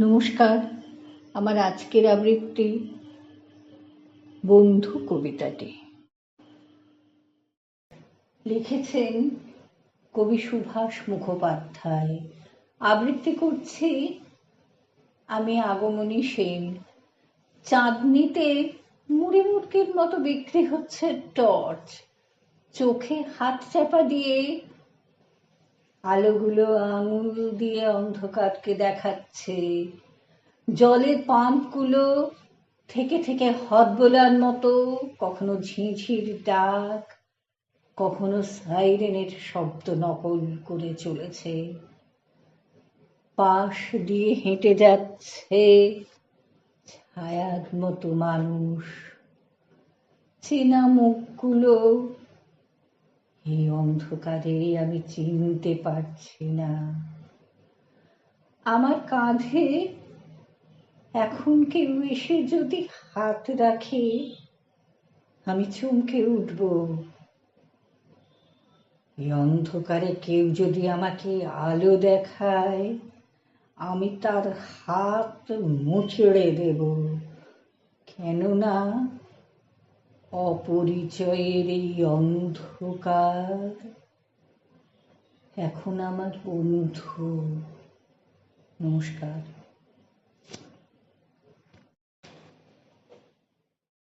নমস্কার। আমার আজকের আবৃত্তি বন্ধু কবিতাটি। লিখেছেন কবি সুভাষ মুখোপাধ্যায়। আবৃত্তি করছি আমি আগমনী সেন। চাঁদনিতে মুড়ি মুড়কির মতো বিক্রি হচ্ছে টর্চ। চোখে হাত চাপা দিয়ে আলোগুলো আঙুল দিয়ে অন্ধকারকে দেখাচ্ছে। জলের পাম্পগুলো থেকে থেকে হদ বোলার মতো, কখনো ঝিঁঝির ডাক, কখনো সাইরেনের শব্দ নকল করে চলেছে। পাশ দিয়ে হেঁটে যাচ্ছে ছায়ার মতো মানুষ। চেনা মুখগুলো এই অন্ধকারে আমি চিনতে পারছি না। আমার কাঁধে এখন কেউ এসে যদি হাত রাখে, আমি চমকে উঠব। এই অন্ধকারে কেউ যদি আমাকে আলো দেখায়, আমি তার হাত মুচড়ে দেব। কেননা অপরিচয়ের এই অন্ধকার। এখন আমার বন্ধু। নমস্কার।